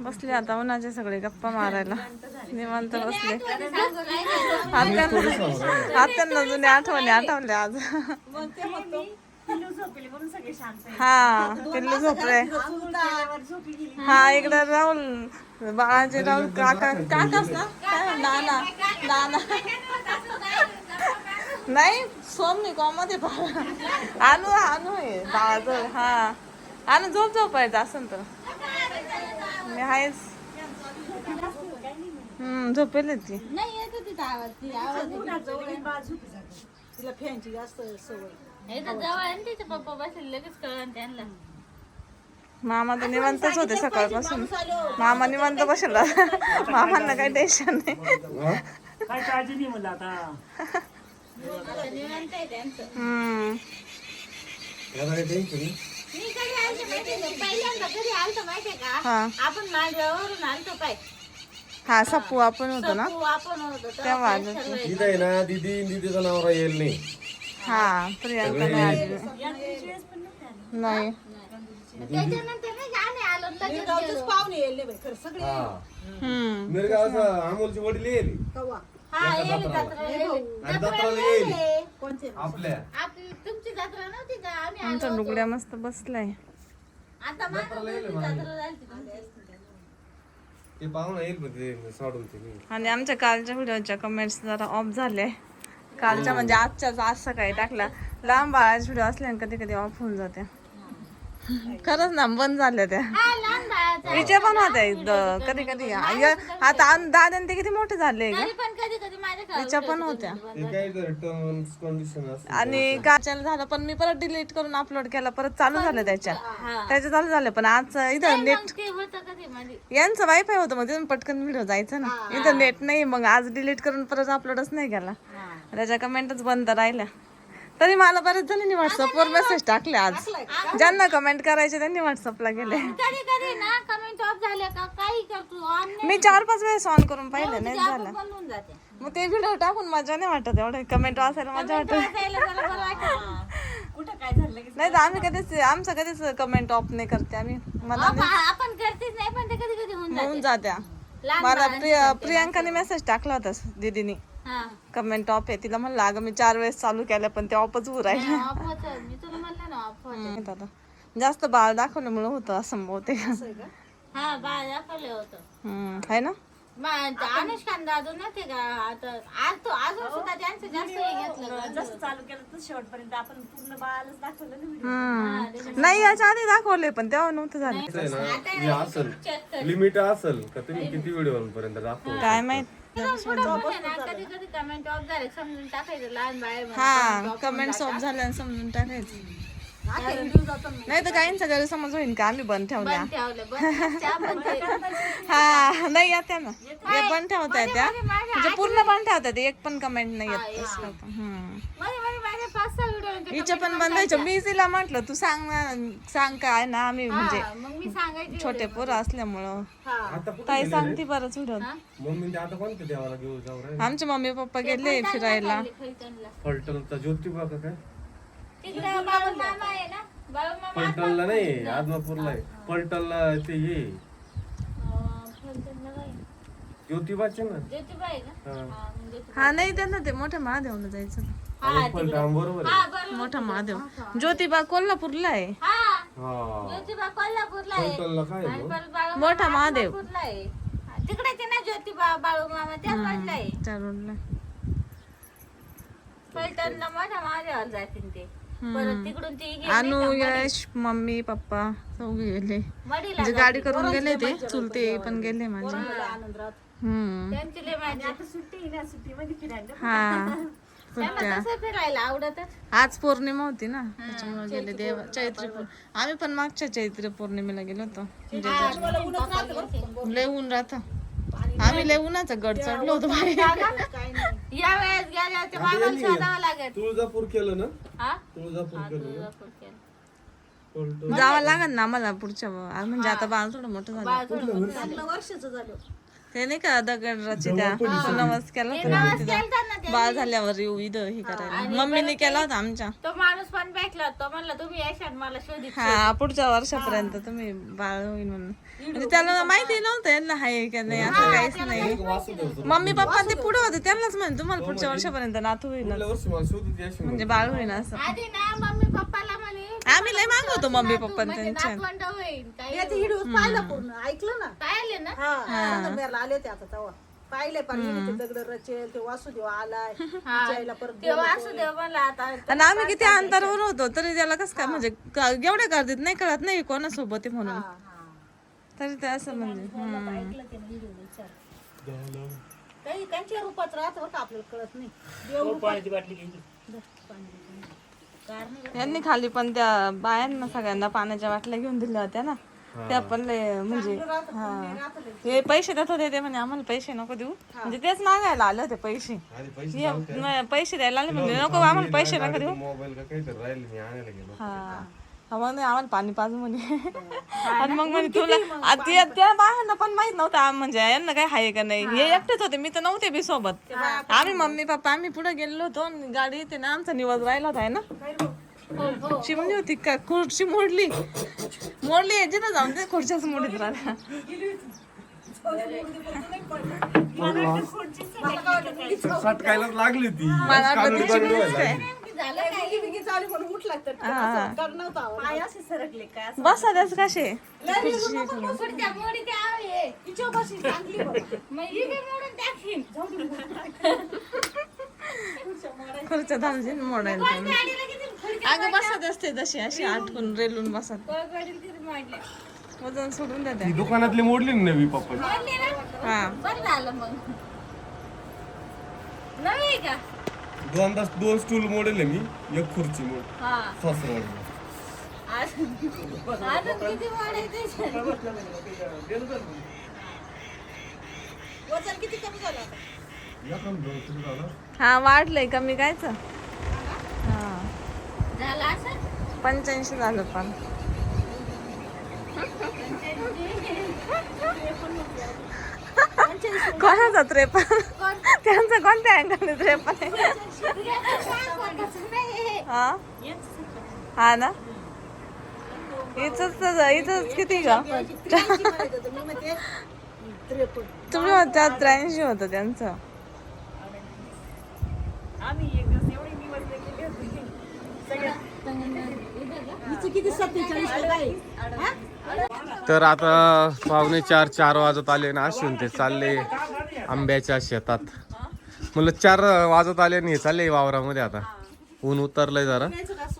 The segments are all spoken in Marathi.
बसले आता उन्हाचे सगळे गप्पा मारायला. निवांत बसले. आत्यांना जुन्या आठवणी आठवल्या आज. हा पिल्लू झोपले हा इकडे राहुल बाळाचे राहुल काका काकाच ना? काय नाना नाना. नाही सोमनी कॉमध्ये बाळा. आणू आणू आहे बाळाचं हा. आणू झोप झोपायचं असं तर. मी आहेच. हम्म झोपेल ती. नाही येत होती तो आवाज ती आवाज तिला फॅनची जास्त सवय. येतं जवळ आहे ना तिचे पप्पा बसले लगेच कळलं त्यांना. मामा तर निवांतच होते सकाळपासून. मामा निवांत बसला. मामांना काही टेन्शन नाही. काय काळजी नाही म्हणलं आता. आता निवांत आहे त्यांचं. हम्म. मी कधी आलते माहितीये का? पहिल्यांदा कधी आलतो माहितीये का हा. आपण मांडव्यावरून आलतो पाय. हा सप्पू आपण होतो ना? सप्पू आपण होतो तेव्हा तेव्हा आलो आहे ना दीदी दीदीचा नवरा येईल नाही. हा प्रियांका नाही आली. नाही. त्याच्यानंतर नाही का आम्ही आलो लगेच गेलो. पाहुणे येले बाई खरं सगळे. हा. हम्म. मिरगावचा अमोलची वडील येईल. कवा हा येली जत्रा येली. आणि जत्रा जत्राला येईल. येली. कोणते आपल्या. आपली तुमची जत्रा नव्हती का? आम्ही आमचा आलो होतो. लुगड्या मस्त बसलाय. आता माझं मुलगी जत्रा झालती तुमची. ते पाहुणा येईल पण ते सोडून ते मी. आणि आमच्या कालच्या व्हिडिओच्या कमेंट्स जरा ऑफ झाले कालच्या म्हणजे आजच्याच आज सकाळी टाकला लांब बाळाचे व्हिडिओ असल्याने कधी कधी ऑफ होऊन जाते. खरंच ना बंद झाल्या त्या. हा लहान बाळाचा हिचे पण होत्या कधी कधी आता आम- दादा आणि ते किती मोठे झाले तरी पण कधी कधी माझ्या तिच्या पण होत्या. आणि काचाला झालं. पण मी परत डिलीट करून अपलोड केला. परत चालू झालं त्याच्या. त्याच्या चालू झालं. पण आज इथं नेट यांचं वायफाय होतं मग तिथून पटकन व्हिडिओ जायचा ना. इथं नेट नाही मग आज डिलीट करून परत अपलोडच नाही केला. त्याच्या कमेंटच बंद राहिल्या. तरी मला बरेच जणांनी व्हॉट्सअपवर मेसेज टाकले आज. ज्यांना कमेंट करायचे त्यांनी व्हॉट्सअपला गेले. कधी कधी ना कमेंट ऑफ झाल्या का? काही करतो ऑन मी चार पाच वेळेस ऑन करून पाहिलं नाही झालं. मग ते व्हिडिओ टाकून मजा नाही वाटत एवढं. कमेंट वाचायला मजा वाटत. नाही तर आम्ही कधीच आमचं कधीच कमेंट ऑफ नाही करते आम्ही. मला अहो, पहा, आपण करतेच नाही पण ते कधी कधी होऊन होऊन जाते जात्या मला प्रियांकाने मेसेज टाकला होता दीदीनी. कमेंट ऑफ आहे. तिला म्हणलं अगं मी चार वेळेस चालू केल्या पण ते ऑफच मी तुला म्हणलं ना ऑफ जास्त बाळ दाखवल्यामुळे होतं असं बहुतेक. हा बाळ दाखवलं होतं. हम्म, है ना? दादू ना ते का? आता आज तो अजून सुद्धा त्यांचं जास्त हे घेतलं जसं चालू केलं तर शेवटपर्यंत आपण पूर्ण बाळालाच दाखवलं ना video. हम्म. नाही याच्या आधी दाखवले पण तेव्हा नव्हतं झालं. आहे लिमिट असल. का तुम्ही? किती व्हिडिओ पर्यंत दाखवू काय माहीत? कधी कधी कमेंट ऑफ झाले समजून टाकायचं लहान बाळ. हा समजून नाही तर काहींचा गैरसमज होईल का आम्ही बंद ठेवल्या? हा नाही येत्या ना. हे बंद ठेवता येत्या म्हणजे पूर्ण बंद ठेवतात एक पण कमेंट नाही येत हिच्या पण बंदायचं मी तिला म्हटलं तू सांग ना सांग काय ना आम्ही म्हणजे मग मी सांगायची छोटे पोरं असल्यामुळं. आता कुठे ताई सांगते बरंच व्हिडिओ मम्मी ते आता कोणत्या देवाला घेऊ जाऊ राहिले? आमचे मम्मी पप्पा गेले फिरायला. फलटणचा ज्योतिबा का काय? तिकडे बाळू मामा आहे ना? बाळू मामा फलटणला नाही आदमापूरला आहे. ते ये. अं, फलटणला काय ज्योतिबाचे ना? ज्योतिबा आहे का हा. हा, मग ज्योतिबा. हा नाही त्यांना ते मोठ्या महादेवला जायचं. हा मोठा महादेव. ज्योतिबा कोल्हापूरला आहे ज्योतिबा कोल्हापूरला आहे मोठा महादेव. हा, तिकडे ते ना ज्योतिबा बाळू मामा त्या बाजूला आहे त्या रोडला मोठ्या महादेवाला जातील ते. अनु यश मम्मी पप्पा चौघे गेले. म्हणजे गाडी करून गेले ते चुलते पण गेले माझे. हम्म. हा. फिरायला आवडतच. आज पौर्णिमा होती ना त्याच्यामुळे गेले देव चैत्री आम्ही पण मागच्या चैत्र पौर्णिमेला गेलो होतो. लय ऊन राहत. आम्ही लय उन्हाचं गड चढलो होतो बाहेर. या वेळेस गेल्या ते मामाला शोधावं लागेल. तुळजापूर केलं ना? हा? तुळजापूर केलं जावं लागेल ना आम्हाला पुढच्या म्हणजे आता बाळ थोडं मोठं झालं. लग्न वर्षाचं झालं. ते नाही का दगडराची त्या तो नवस केला होता ना तिथं. बाळ झाल्यावर येऊ इथं हे करायला. मम्मीने केला होता आमच्या. तो माणूस पण भेटला तो म्हणला तुम्ही याशात मला शोधित हा पुढच्या वर्षापर्यंत तुम्ही बाळ होईल म्हणून. म्हणजे त्याला माहिती नव्हतं यांना हाय का नाही असं काहीच नाही. मम्मी पप्पा ते पुढे होते त्यांनाच म्हणे तुम्हाला पुढच्या वर्षापर्यंत नातू होईल म्हणजे बाळ होईल असं. मम्मी पप्पाला म्हणे आम्ही लय मागवतो मम्मी पप्पा म्हणजे त्यांच्या याचे पाहिलं पूर्ण ऐकलं ना? पाहिले ना? हा आले होते आता तेव्हा. पाहिले पण ते दगड रचेल ते वासुदेव आलाय परत ते वासुदेव म्हणला आता आणि आम्ही किती अंतरावर होतो तरी त्याला कसं काय म्हणजे एवढ्या गर्दीत नाही कळत नाही कोणासोबत आहे म्हणून. तरी ते असं म्हणजे हम्म. काही त्यांच्या रूपात राहत बरं का आपल्याला कळत नाही. पाण्याची बाटली घ्यायची. यांनी खाली पण त्या बायांना सगळ्यांना पाण्याच्या बाटल्या घेऊन दिल्या होत्या ना. त्या पण लय म्हणजे हा. हे पैसे देत होते ते म्हणे आम्हाला पैसे नको देऊ. म्हणजे तेच मागायला आले होते पैसे. पैसे हे, द्यायला आले म्हणजे नको आम्हाला पैसे नका देऊ. मोबाईल का काहीतरी राहिले मी आणायला गेलो हा, मग नाही आम्हाला पाणी पाजू म्हणे. आणि मग म्हणे तुला आ, त्या त्या बायांना पण माहीत नव्हतं आम- म्हणजे यांना काय आहे का नाही. हे एकटेच होते मी तर नव्हते बी सोबत. आम्ही मम्मी पप्पा आम्ही पुढे गेलो होतो आणि गाडी येते ना आमचा निवाज राहिला होता आहे ना? चिमणी होती का? खुर्ची मोडली. मोडली याची ना जाऊन ते खुर्च्याच मोडीत राहिल्या सटकायलाच लागली ती. मला वाटलं ती चिमणीच काय बिगी कर नव्हता. पाय असे सरकले काय असं. बसा त्याच कसे? पुढच्या मोडी ते आहे. तिच्यावर बशी चांगली बघा. मग ही बी मोडून टाकीन. खुर्च्या धामजीन मोडायला ते. गाडीला किती खडकी अगं बसत असते तशी अशी आटकून रेलून बसत. गाडीला किती मोडल्या? वजन सोडून देते. दुकानातली मोडली ना नवी पप्पा. मोडली ना? हा. बरं झालं मग. नवी आहे का? दोनदा दोन स्टूल मोडेल मी एक खुर्ची मोड. हा. सॉस मोडली अजून अजून किती मोडायचे? वजन किती कमी झालं आता? हा वाढलंय कमी कायच. हा. झालं असं? पंच्याऐंशी झालं पण. कोणाचा त्रेपन्न त्यांचं कोणत्या अँगलने त्रेपन्न आहे? हा? हा ना? इथंच इथंच किती का तुम्ही म्हणता त्र्याऐंशी होतं त्यांचं. आम्ही एवढी सगळ्या किती सत्तेचाळीस काय तर आता पावणे चार चार वाजत आले ना असून ते चालले आंब्याच्या शेतात. म्हणलं चार वाजत आले आणि हे चालले वावरामध्ये आता. ऊन उतरलंय जरा.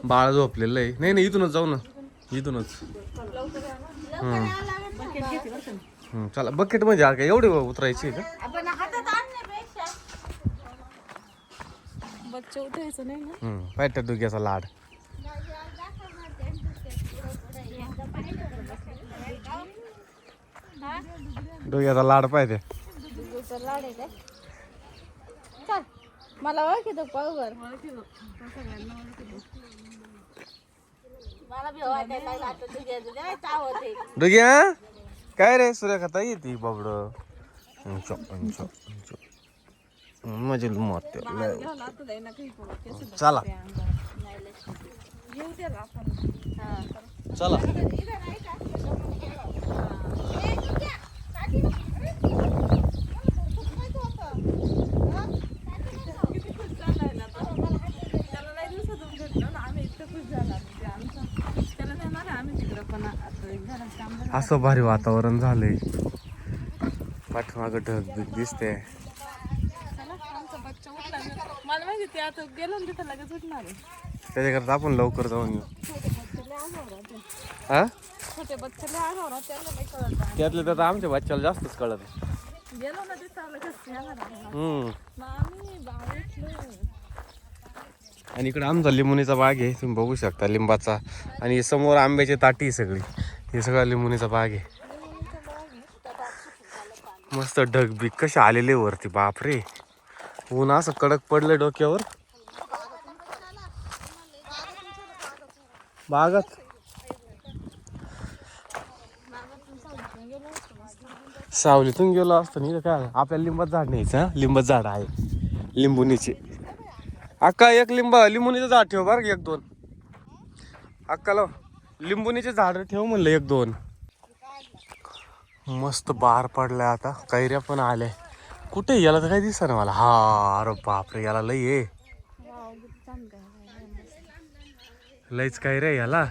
बाळ झोपलेलं आहे नाही नाही इथूनच जाऊ ना. इथूनच. चला बकेट म्हणजे हा काय? एवढे उतरायची का? पाहिजे दुग्याचा लाड. डोग्याचा लाड पाहिजे. लाड आहे काय चल मला ओळखी पाहू बर? मला भी वाटायला लागलं आता तुझ्या तुझ्या चावत आहे डोग्या काय रे सूर्यखाता येते बाबड. उंच उंच उंच म्हणजे मत चला. चला. असं भारी वातावरण झालंय. पाठीमाग ढग दिसते त्याच्याकरता आपण लवकर जाऊन येऊ. हा? छोटे बच्चे लय आगाऊ राहते त्यांना नाही कळत त्यात आमच्या बच्च्याला जास्तच कळत आहे. गेलो ना तिथं लगेच येणार आहे. हम्म. मग आम्ही बाळ उठलो. आणि इकडे आमचा लिंबुनीचा बाग आहे तुम्ही बघू शकता लिंबाचा. आणि समोर आंब्याची ताटी आहे सगळी. हे सगळा लिंबुनीचा बाग आहे. मस्त ढगबीग कसे आलेले वरती बापरे. ऊन असं कडक पडलं डोक्यावर. बागात. सावलीतून गेलो असतो नाही काय आपल्याला लिंबात झाड न्यायचं लिंबात झाड आहे. लिंबुनीचे. अक्का एक लिंब लिंबुनीचं झाड ठेव बरं एक दोन. अक्काला लिंबुनीचे झाड ठेव म्हणलं एक दोन. मस्त बार पडलाय आता. कैऱ्या पण आल्या. कुठे याला तर काय दिसत ना मला. हा अरे बापरे याला लई आहे. लईच काय रे याला.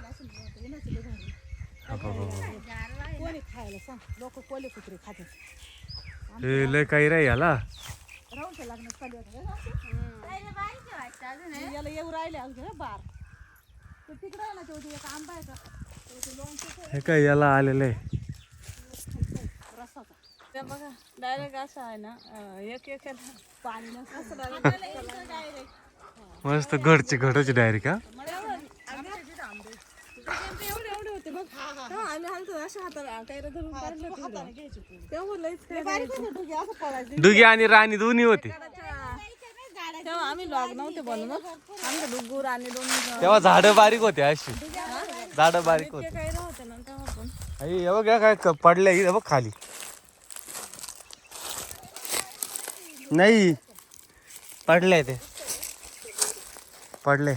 सांग लोक कोले कुत्रे खाते. हे लय काय रे याला. राहून लग्नात चालू होतं याला येऊ राहिले अजून हं, बार. तो तिकडे आहे ना तो एक आंबा आहे का? तो ते लोणचं हे काय याला आलेलं आहे? रसाचा. ते बघा डायरेक्ट असं आहे ना एक एक पाणी नसतं. मस्त घडचे घडचे डायरेक्ट एवढे होते बघ. तेव्हा आम्ही हालतो अशा हाताला काय धरून काढलं. तेव्हा लईच काय बारीक होते डोके असं पडायचं डुगी आणि राणी दोन्ही होते. तेव्हा आम्ही लॉग नव्हते बनवत. आमचं डुग्गूर आणि दोन तेव्हा झाडं बारीक होते अशी. झाडं बारीक होते. काय राहते ना तेव्हा पण. आई हे बघ हे काय क- पडलंय हे बघ खाली. नाही. पडले ते. पडले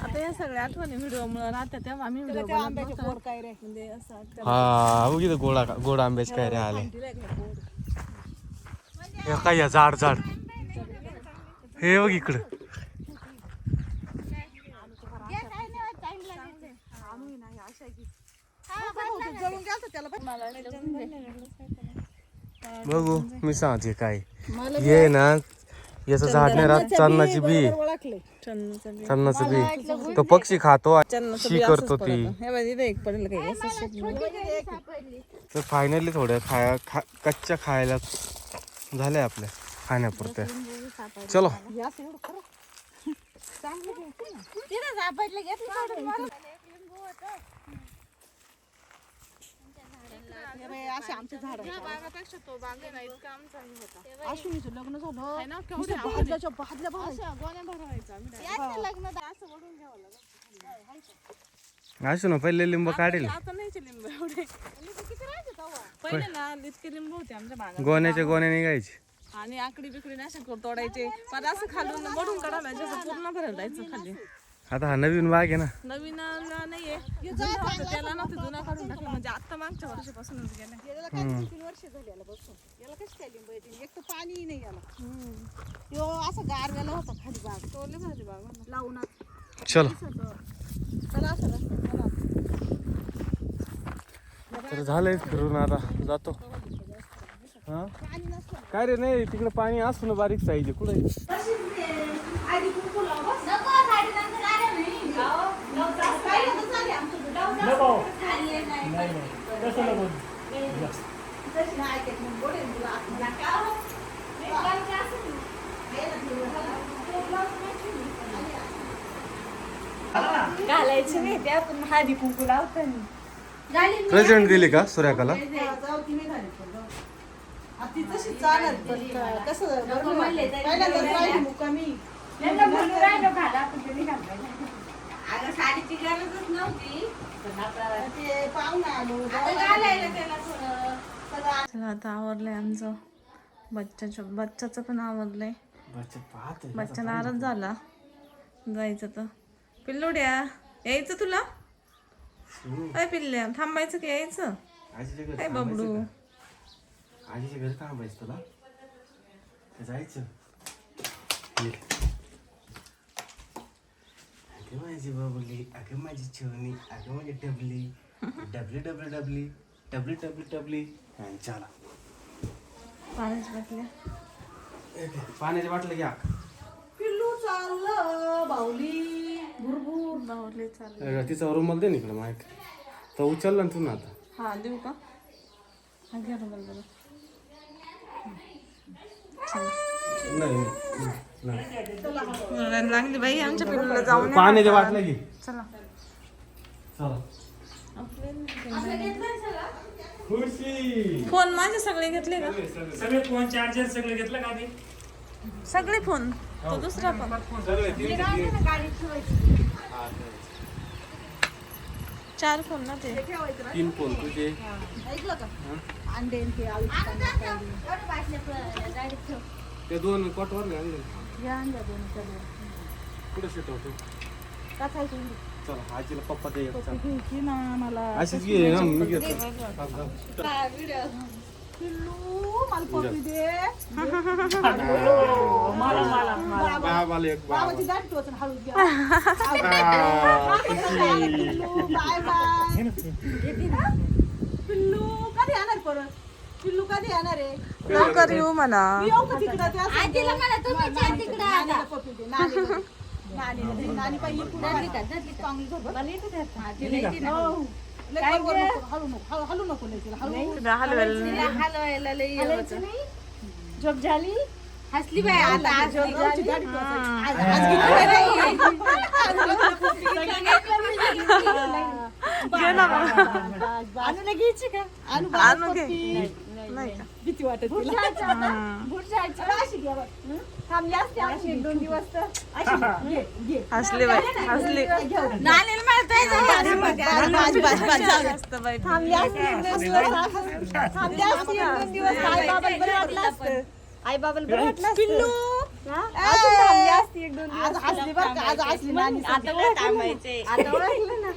आता या सगळ्या आठवणी व्हिडिओ मुळे राहतात तेव्हा आम्ही व्हिडिओ बनवत आंब्याचे नव्हतो. गोड काय रे? म्हणजे असं वाटतं. हा गोडा गोड आंब्याचे काय रे आले. हे काय या झाड झाड हे बघ इकडं. जळून गेलं त्याला बघू मी सांगते काय. ये ना याचं झाड नाही राहत. चन्नाची बी. चन्नाचं बी. तो पक्षी खातो. शी बी करतो ती. हे. तर फायनली थोड्या खाया खा कच्च्या खायला झाल्या आपल्या खाण्यापुरत्या चलो. असे आमचे झाड या बागापेक्षा तो बाग आहे ना इतका आमचा हे होता. अश्विनीचं लग्न झालं. आहे ना? केवढे नुसतं भाजल्याच्या भाजल्या भाजल्या अशा गोण्या भरवायचा आम्ही direct. असू ना पहिले लिंब काढेल. आता नाहीचे लिंब एवढे. पहिले ना इतके लिंब होते आमच्या बागात. गोण्याच्या गोण्या निघायची. आणि आकडी बिकडी करून तोडायचे. पण असं खालून मडून काढायला जसं पूर्ण भरायला जायचं खाली. आता हा नवीन बाग आहे ना. नवीन नाहीये. जुनं होतं, त्याला नव्हतं जुना काढून टाकलं. म्हणजे आता मागच्या वर्षापासूनच गेलं. याला काय दोन तीन वर्ष झाली याला बसून. याला कशी एक तर पाणी नाही याला. यो असं गारव्याला होता खाली बाग. तोले भाजी बाग होता. लावून चलो. चला असं रस्त्यात चला. तर झालंय फिरून आता. जातो. हा? काय रे नाही तिकडे पाणी असू ना बारीक साईज कुठे नको नाही नाही. तसं नको घालायचं नाही कुंकू प्रेझेंट दिली का सूर्याकाला ती तशी चालत पण कसं राहिली राहिलो घाला साडीची गरजच नव्हती. चला आता आवरलंय आमचं. बच्चाचं बच्चाचं पण आवरलंय. बच्चा नाराज झाला. जायचं तर. पिल्लुड्या यायचं तुला? काय पिल्ल्या थांबायचं की यायचं? काय बबडू. आजीच्या घरी थांबायचं तुला? जायचं. अगं माझी बाबुली अगं माझी छोनी अगं माझी डबली डबली डबली डबली डबली डबली डबली चला पाण्याची बाटल्या पाण्याची बाटलं घ्या. पिल्लू चाललं बाहुली. भुरभुर. बावरले चालू तिचा रुमाल दे ना इकडे माहिती. तर उचलला ना तू ना आता. हा देऊ का? हा घ्या रुमाल बरं नाही. लागली बाई आमच्या पिल्लूला जाऊन चला. चला. खुशी फोन माझे सगळे घेतले का? सगळे फोन चार्जर सगळं घेतलं का सगळे फोन. तो दुसरा सगळे तीनशे तीन. चार फोन ना ते. तीन फोन तुझे. ऐकलं का? अंडे आणि ते दोन कॉटवर घाल या अंड्या दोन सगळ्या. कुठे शिटवतो टाकायचं अंडी. चला आजीला पप्पा ते एक चल. घ्यायची ना मला अशीच घे ना मी घेतो थांब, थांब. पिल्लू मला पप्पी दे मला मला मला बाबाला एक बाबा बाबाची दाढी टोचून हळू घ्या आ, पिल्लू बाय बाय येते ना? पिल्लू कधी येणार परत पिल्लू कधी येणार आहे? लवकर येऊ म्हणा. मी येऊ का तिकडं? त्या आजीला तुम्ही तिकडं. नानी पाहिजे नको, हळू नको. हळू- हळू नको लय तिला, हळू तिला हलवायला हलायचं नाही. झोप झाली? हसली बाय आता आज झोप झाली. घे ना मग. अनुला घ्यायची का? अनु आणू घे. नाही का? भीती वाटत. हं? दोन दिवस बाई आई आई बाबाला बरं पिल्लू. आज हसली बरं का? आज हसली नानी आता थांबायचे आता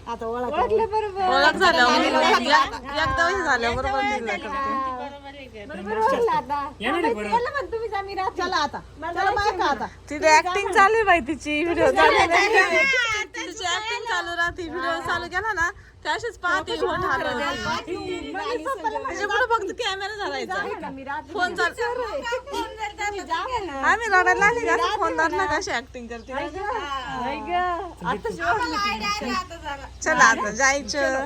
आता ओळखलं बरोबर. ओळख झाल्यावर एकदा हे झाल्यावर बरोबर दिलं करते आता. आता का आता. तिथे ऍक्टिंग चालू आहे बाई तिची व्हिडिओ चालू. तिची ऍक्टिंग चालू राहते व्हिडिओ चालू केला ना ते अशीच पाहते होत हलवते तिच्या पुढे फक्त कॅमेरा धरायचा. फोन चाल आम्ही रडायला लागले का? फोन धरला कशी ऍक्टिंग करते? चला आता जायचं.